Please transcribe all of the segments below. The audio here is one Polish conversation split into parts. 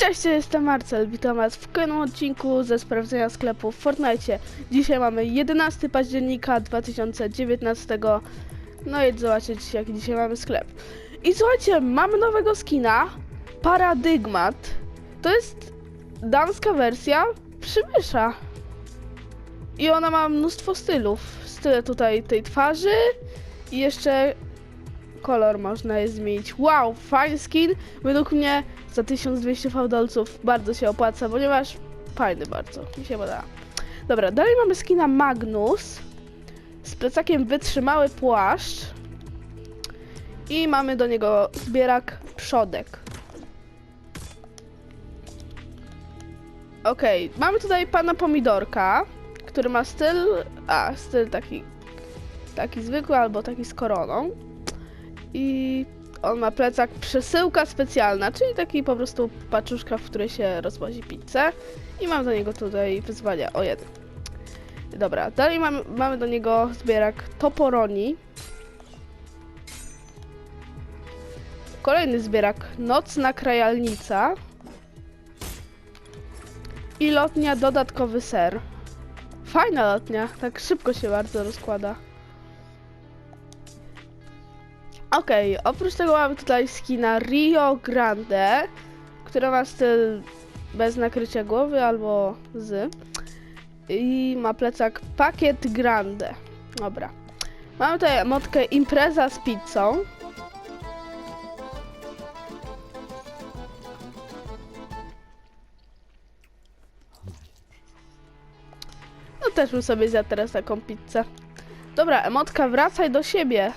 Cześć, jestem Marcel, witam was w kolejnym odcinku ze sprawdzenia sklepu w Fortnite. Dzisiaj mamy 11 października 2019. No i zobaczyć jaki dzisiaj mamy sklep. I słuchajcie, mamy nowego skina, Paradygmat. To jest damska wersja przybysza. I ona ma mnóstwo stylów. Style tutaj tej twarzy i jeszcze kolor można je zmienić. Wow, fajny skin. Według mnie za 1200 fałdolców bardzo się opłaca, ponieważ fajny bardzo, mi się podoba. Dobra, dalej mamy skina Magnus z plecakiem wytrzymały płaszcz i mamy do niego zbierak przodek. Okej, mamy tutaj pana Pomidorka, który ma styl, a styl taki, taki zwykły albo taki z koroną i on ma plecak przesyłka specjalna, czyli taki po prostu paczuszka, w której się rozwozi pizzę i mam do niego tutaj wyzwania o jeden. Dobra, dalej mamy, mamy do niego zbierak toporoni. Kolejny zbierak nocna krajalnica. I lotnia dodatkowy ser. Fajna lotnia, tak szybko się bardzo rozkłada. Okej, oprócz tego mamy tutaj skina Rio Grande, która ma styl bez nakrycia głowy albo z. I ma plecak Pakiet Grande. Dobra. Mamy tutaj emotkę Impreza z pizzą. No też bym sobie zjadł teraz taką pizzę. Dobra, emotka wracaj do siebie.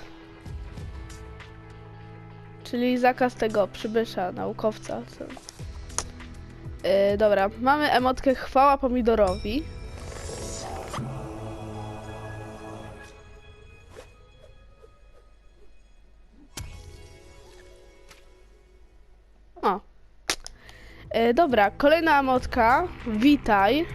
Czyli zakaz tego przybysza, naukowca. Co? Yy, dobra, mamy emotkę chwała pomidorowi. O. Yy, dobra, kolejna emotka. Witaj.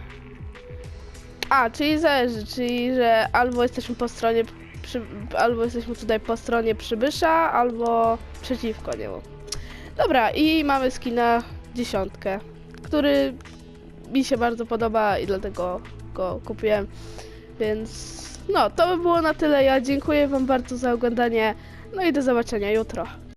A, czyli zależy, czyli że albo jesteśmy po stronie przy, albo jesteśmy tutaj po stronie przybysza, albo przeciwko niemu. Dobra, i mamy skina dziesiątkę, który mi się bardzo podoba i dlatego go kupiłem. Więc no, to by było na tyle. Ja dziękuję Wam bardzo za oglądanie. No i do zobaczenia jutro.